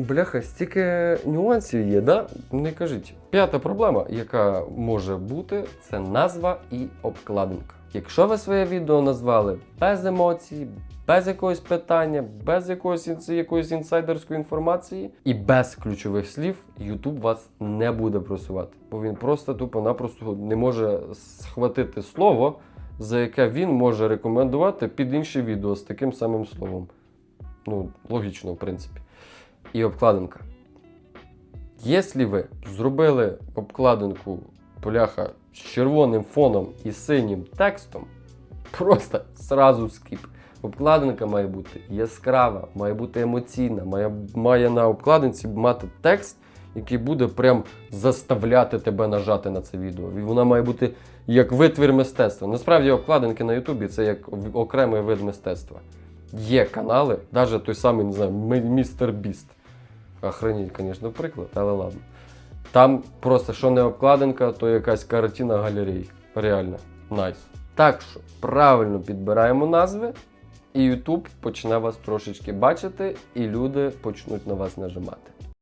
Бляха, стільки нюансів є, да? Не кажіть. П'ята проблема, яка може бути, це назва і обкладинка. Якщо ви своє відео назвали без емоцій, без якогось питання, без якогось якоїсь інсайдерської інформації і без ключових слів, YouTube вас не буде просувати, бо він просто тупо-напросто не може схватити слово, за яке він може рекомендувати під інше відео з таким самим словом. Ну, логічно, в принципі. І обкладинка. Якщо ви зробили обкладинку поляха з червоним фоном і синім текстом, просто сразу скіп. Обкладинка має бути яскрава, має бути емоційна, має, має на обкладинці мати текст, який буде прям заставляти тебе нажати на це відео. І вона має бути як витвір мистецтва. Насправді обкладинки на Ютубі це як окремий вид мистецтва. Є канали, навіть той самий, не знаю, Мі- містер Біст. Охреніть, звісно, приклад, але ладно. Там просто що не обкладинка, то якась картина галерей. Реально, найс. Так що правильно підбираємо назви, і YouTube почне вас трошечки бачити, і люди почнуть на вас нажимати.